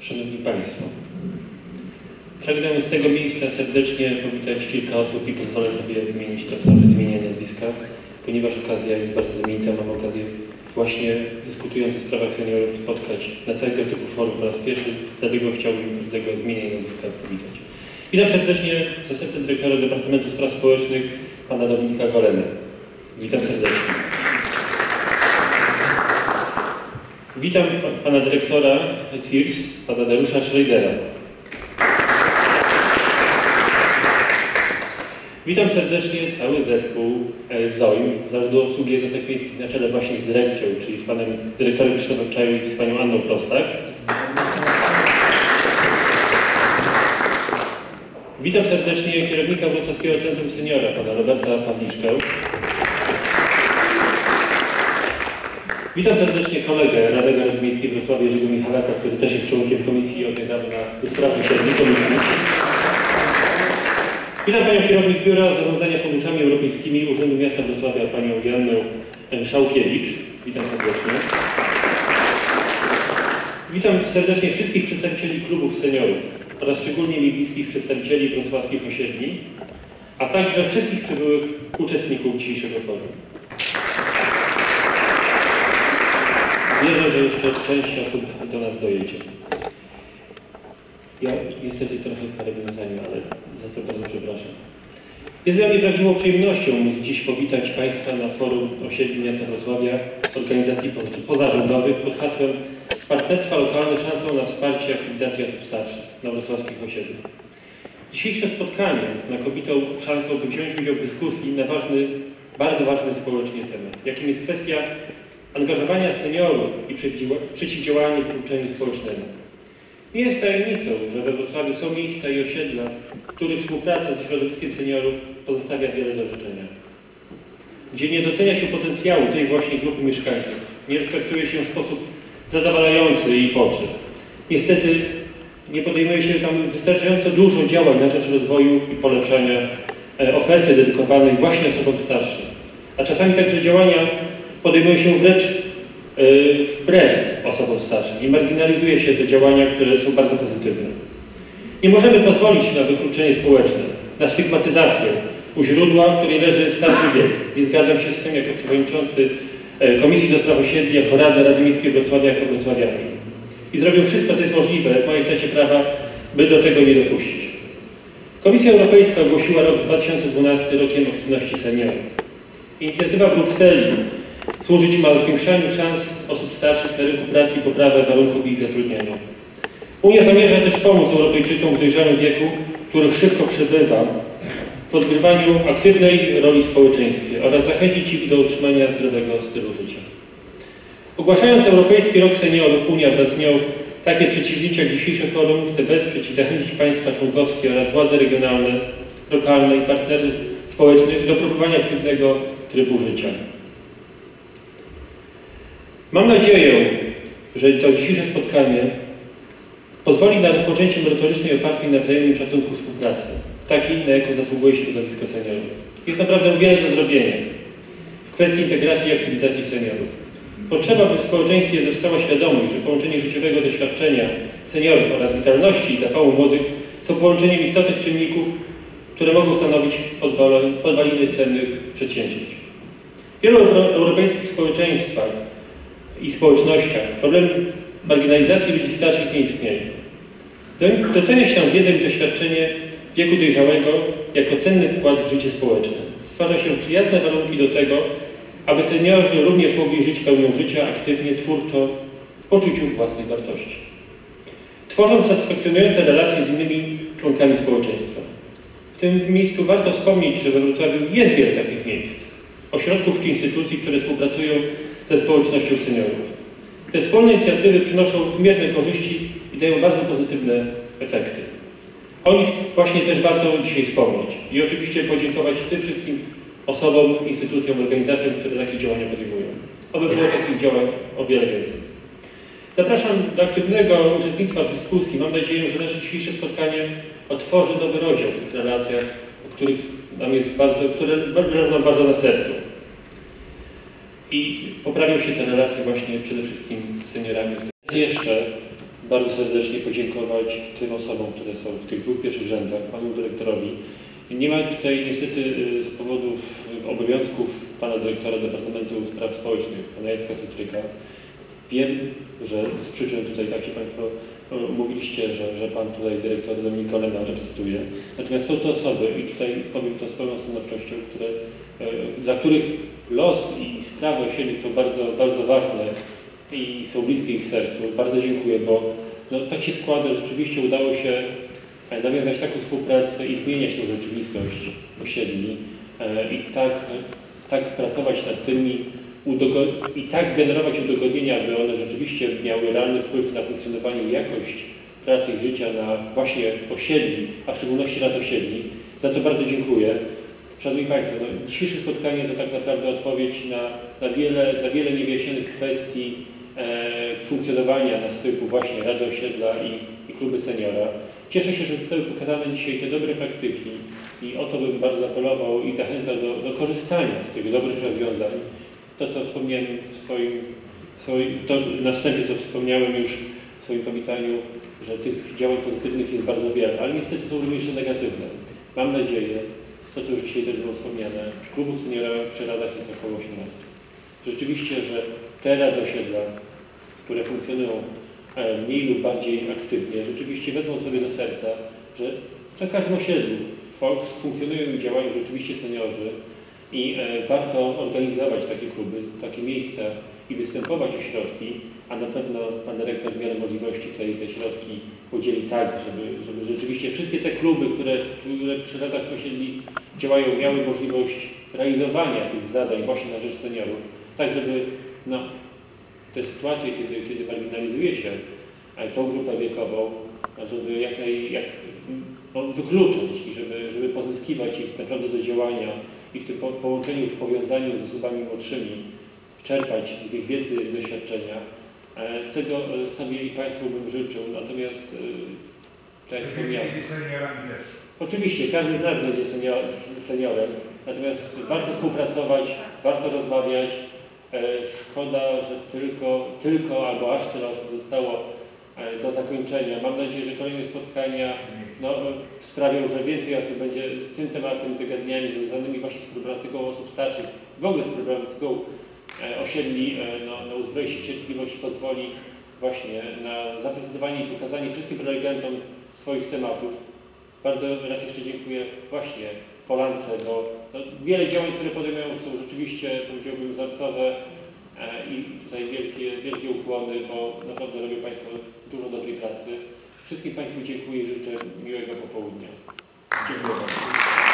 Szanowni Państwo, pragnę z tego miejsca serdecznie powitać kilka osób i pozwolę sobie wymienić to samo imienia i nazwiska, ponieważ okazja jest bardzo znamienita. Mam okazję właśnie dyskutując o sprawach seniorów spotkać na tego typu forum po raz pierwszy, dlatego chciałbym każdego z imienia i nazwiska powitać. Witam serdecznie zastępcę dyrektora Departamentu Spraw Społecznych, pana Dominika Golemę. Witam serdecznie. Witam pa- pana dyrektora CIRS, pana Dariusza Schreidera. Witam serdecznie cały zespół ZOIM, Zarządu Obsługi Jednostek Miejskich na czele właśnie z dyrekcją, czyli z panem dyrektorem Krzysztofem i z panią Anną Prostak. Witam serdecznie kierownika Wrocławskiego Centrum Seniora, pana Roberta Pawliszkę. Witam serdecznie kolegę Radego Rady Miejskiej Wrocławia Jerzego Michalaka, który też jest członkiem komisji od niedawna do spraw komisji. Witam Panią Kierownik Biura Zarządzania Funduszami Europejskimi Urzędu Miasta Wrocławia, Panią Joannę em, Szałkiewicz. Witam serdecznie. Witam serdecznie wszystkich przedstawicieli klubów seniorów oraz szczególnie mi bliskich przedstawicieli wrocławskich osiedli, a także wszystkich przybyłych uczestników dzisiejszego forum. Wierzę, że jeszcze część osób do nas dojedzie. Ja niestety trochę w nawiązaniu, ale za to bardzo przepraszam. Jest dla mnie prawdziwą przyjemnością móc dziś powitać Państwa na forum osiedli miasta Wrocławia z organizacji po- pozarządowych pod hasłem Partnerstwa lokalne szansą na wsparcie aktywizacji osób starszych na wrocławskich osiedlach. Dzisiejsze spotkanie jest znakomitą szansą, by wziąć udział w dyskusji na ważny, bardzo ważny społecznie temat, jakim jest kwestia angażowania seniorów i przeciwdziała- przeciwdziałania wykluczeniu społecznemu. Nie jest tajemnicą, że we Wrocławiu są miejsca i osiedla, w których współpraca ze środowiskiem seniorów pozostawia wiele do życzenia. Gdzie nie docenia się potencjału tej właśnie grupy mieszkańców, nie respektuje się w sposób zadowalający jej potrzeb. Niestety nie podejmuje się tam wystarczająco dużo działań na rzecz rozwoju i polepszania e, oferty dedykowanej właśnie osobom starszym. A czasami także działania podejmuje się wręcz e, wbrew osobom starszym i marginalizuje się te działania, które są bardzo pozytywne. Nie możemy pozwolić na wykluczenie społeczne, na stygmatyzację u źródła, której leży starszy wiek. I zgadzam się z tym jako przewodniczący e, Komisji do Spraw Osiedli, jako Rady Rady Miejskiej Wrocławia, jako wrocławianin. I zrobię wszystko, co jest możliwe w mojej stacie prawa, by do tego nie dopuścić. Komisja Europejska ogłosiła rok 2012 rokiem aktywności seniorów. Inicjatywa Brukseli służyć ma zwiększaniu szans osób starszych na rynku pracy i poprawę warunków ich zatrudnienia. Unia zamierza też pomóc Europejczykom w dojrzałym wieku, który szybko przebywa, w odgrywaniu aktywnej roli w społeczeństwie oraz zachęcić ich do utrzymania zdrowego stylu życia. Ogłaszając Europejski Rok Seniorów, Unia wraz z nią takie przedsięwzięcia jak dzisiejsze forum chce wesprzeć i zachęcić państwa członkowskie oraz władze regionalne, lokalne i partnerów społecznych do promowania aktywnego trybu życia. Mam nadzieję, że to dzisiejsze spotkanie pozwoli na rozpoczęcie merytorycznej opartej na wzajemnym szacunku współpracy, takiej, na jaką zasługuje środowisko seniorów. Jest naprawdę wiele do zrobienia w kwestii integracji i aktywizacji seniorów. Potrzeba, by w społeczeństwie została świadomość, że połączenie życiowego doświadczenia seniorów oraz witalności i zapału młodych są połączeniem istotnych czynników, które mogą stanowić podwaliny cennych przedsięwzięć. Wielu euro- europejskich społeczeństwach i społecznościach problem marginalizacji ludzi starszych nie istnieje. Do- Docenia się wiedzę i doświadczenie wieku dojrzałego jako cenny wkład w życie społeczne. Stwarza się przyjazne warunki do tego, aby seniorzy również mogli żyć pełnią życia aktywnie, twórczo, w poczuciu własnej wartości. Tworząc satysfakcjonujące relacje z innymi członkami społeczeństwa. W tym miejscu warto wspomnieć, że we Wrocławiu jest wiele takich miejsc, ośrodków czy instytucji, które współpracują ze społecznością seniorów. Te wspólne inicjatywy przynoszą wymierne korzyści i dają bardzo pozytywne efekty. O nich właśnie też warto dzisiaj wspomnieć i oczywiście podziękować tym wszystkim osobom, instytucjom, organizacjom, które takie działania podejmują. Oby było takich działań o wiele więcej. Zapraszam do aktywnego uczestnictwa w dyskusji. Mam nadzieję, że nasze dzisiejsze spotkanie otworzy nowy rozdział w tych relacjach, o których nam jest bardzo, które leżą nam bardzo na sercu. I poprawią się te relacje właśnie przede wszystkim z seniorami. Jeszcze bardzo serdecznie podziękować tym osobom, które są w tych dwóch pierwszych rzędach, panu dyrektorowi. Nie ma tutaj niestety y, z powodów obowiązków pana dyrektora Departamentu Spraw Społecznych, pana Jacka Sutryka. Wiem, że z przyczyn tutaj, tak się Państwo y, mówiliście, że, że Pan tutaj dyrektor Dominik Olena reprezentuje. Natomiast są to osoby, i tutaj powiem to z pełną stanowczością, które, y, dla których los i sprawy osiedli są bardzo, bardzo ważne i są bliskie ich sercu. Bardzo dziękuję, bo no, tak się składa, że rzeczywiście udało się e, nawiązać taką współpracę i zmieniać tą rzeczywistość osiedli e, i tak, tak pracować nad tymi i tak generować udogodnienia, aby one rzeczywiście miały realny wpływ na funkcjonowanie i jakość pracy i życia na właśnie osiedli, a w szczególności nad osiedli. Za to bardzo dziękuję. Szanowni Państwo, no, dzisiejsze spotkanie to tak naprawdę odpowiedź na, na, wiele, na wiele niewyjaśnionych kwestii e, funkcjonowania na styku właśnie Rady Osiedla i, i Kluby Seniora. Cieszę się, że zostały pokazane dzisiaj te dobre praktyki i o to bym bardzo apelował i zachęcał do, do korzystania z tych dobrych rozwiązań. To, co wspomniałem w swoim, swoim to na wstępie, co wspomniałem już w swoim powitaniu, że tych działań pozytywnych jest bardzo wiele, ale niestety są również negatywne. Mam nadzieję, to co już dzisiaj też było wspomniane, że klubów seniora przy radach jest około 18. Rzeczywiście, że te rady osiedla, które funkcjonują e, mniej lub bardziej aktywnie, rzeczywiście wezmą sobie do serca, że na każdym osiedlu funkcjonują i działają rzeczywiście seniorzy i e, warto organizować takie kluby, takie miejsca i występować o środki, a na pewno Pan Dyrektor w miarę możliwości tutaj te środki podzieli tak, żeby, żeby rzeczywiście wszystkie te kluby, które, które przy radach osiedli działają, miały możliwość realizowania tych zadań właśnie na rzecz seniorów, tak żeby no, te sytuacje, kiedy, kiedy marginalizuje się e, tą grupę wiekową, no, żeby jak naj, jak, no, wykluczyć i żeby, żeby pozyskiwać ich naprawdę do działania i w tym po, połączeniu, w powiązaniu z osobami młodszymi, czerpać z ich wiedzy i doświadczenia. E, Tego e, sobie i Państwu bym życzył, natomiast e, tak jak wspomniałem. Oczywiście, każdy z nas będzie senior, seniorem, natomiast warto współpracować, warto rozmawiać. Szkoda, że tylko, tylko albo aż tyle osób zostało do zakończenia. Mam nadzieję, że kolejne spotkania no, sprawią, że więcej osób będzie tym tematem, zagadnieniami związanymi właśnie z problematyką osób starszych, w ogóle z problematyką e, osiedli, e, no, no, uzbroić się cierpliwość pozwoli właśnie na zaprezentowanie i pokazanie wszystkim prelegentom swoich tematów. Bardzo raz jeszcze dziękuję właśnie Polance, bo no, wiele działań, które podejmują są rzeczywiście, powiedziałbym, wzorcowe e, i tutaj wielkie, wielkie ukłony, bo naprawdę robią Państwo dużo dobrej pracy. Wszystkim Państwu dziękuję i życzę miłego popołudnia. Dziękuję bardzo.